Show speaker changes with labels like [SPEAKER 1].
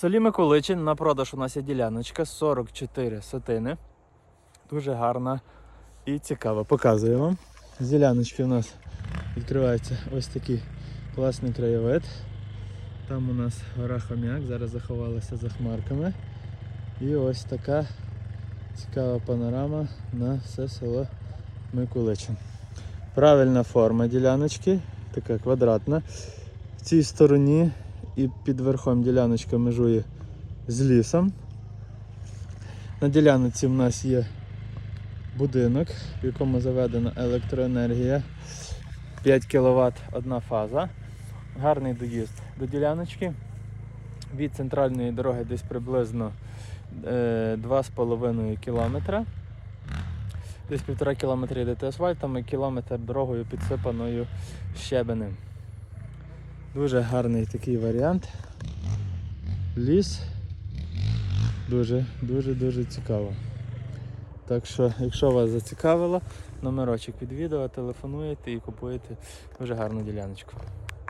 [SPEAKER 1] В селі Миколичин на продаж у нас є діляночка 44 сотини. Дуже гарна і цікава. Показую вам. З діляночки у нас відкривається ось такий класний краєвид. Там у нас гора Хом'як, зараз заховалася за хмарками. І ось така цікава панорама на все село Миколичин. Правильна форма діляночки, така квадратна. В цій стороні і під верхом діляночка межує з лісом. На ділянці в нас є будинок, в якому заведена електроенергія. 5 кВт одна фаза. Гарний доїзд до діляночки. Від центральної дороги десь приблизно е, 2,5 кілометра. Десь півтора кілометра йдете асфальтом і кілометр дорогою підсипаною щебенем. Дуже гарний такий варіант. Ліс. Дуже, дуже, дуже цікаво. Так що, якщо вас зацікавило, номерочок від відео, телефонуєте і купуєте дуже гарну діляночку.